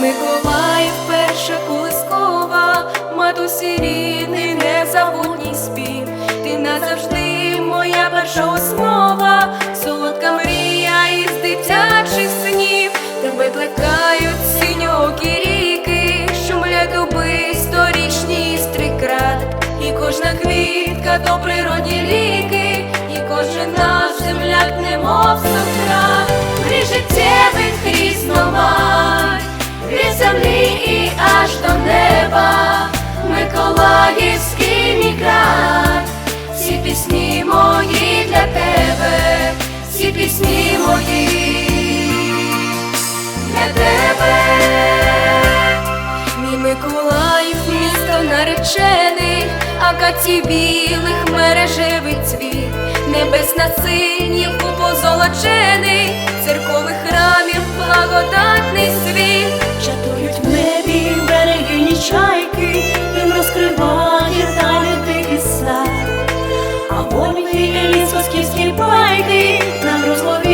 Миколаїв перша колискова, матусі рідний акацій білих мережевий цвіт, небесна синів позолочений, церкових храмів благодатний світ, чатують в небі берегині чайки, їм розкриває тайний дикий сад, а вольний еліт, скіфські байки нам розповідають.